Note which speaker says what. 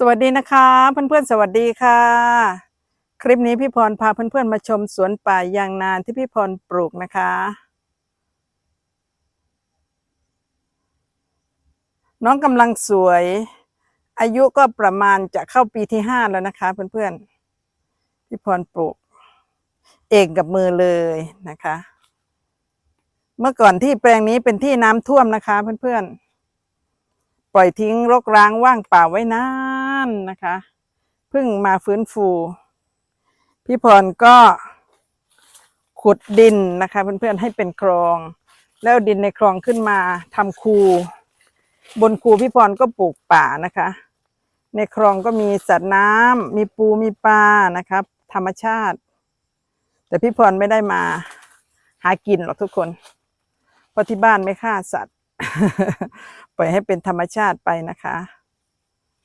Speaker 1: สวัสดีนะคะ เพื่อนๆ สวัสดีค่ะ คลิปนี้พี่พรพาเพื่อนๆมาชมสวนป่ายางนานที่พี่พรปลูกนะคะ น้องกำลังสวย อายุก็ประมาณจะเข้าปีที่ห้าแล้วนะคะ เพื่อนๆ พี่พรปลูก เองกับมือเลยนะคะ เมื่อก่อนที่แปลงนี้เป็นที่น้ำท่วมนะคะ เพื่อนๆ ปล่อยทิ้งรกร้างว่างเปล่าไว้นาน นะคะเพิ่งมาฟื้นฟู พี่พรก็ขุดดินนะคะเพื่อนๆให้เป็นคลอง แล้วดินในคลองขึ้นมาทำคูบนคูพี่พรก็ปลูกป่านะคะ ในคลองก็มีสัตว์น้ำมีปูมีปลานะครับ ธรรมชาติ แต่พี่พรไม่ได้มาหากินหรอกทุกคนเพราะที่บ้านไม่ฆ่าสัตว์ปล่อยให้เป็นธรรมชาติไปนะคะ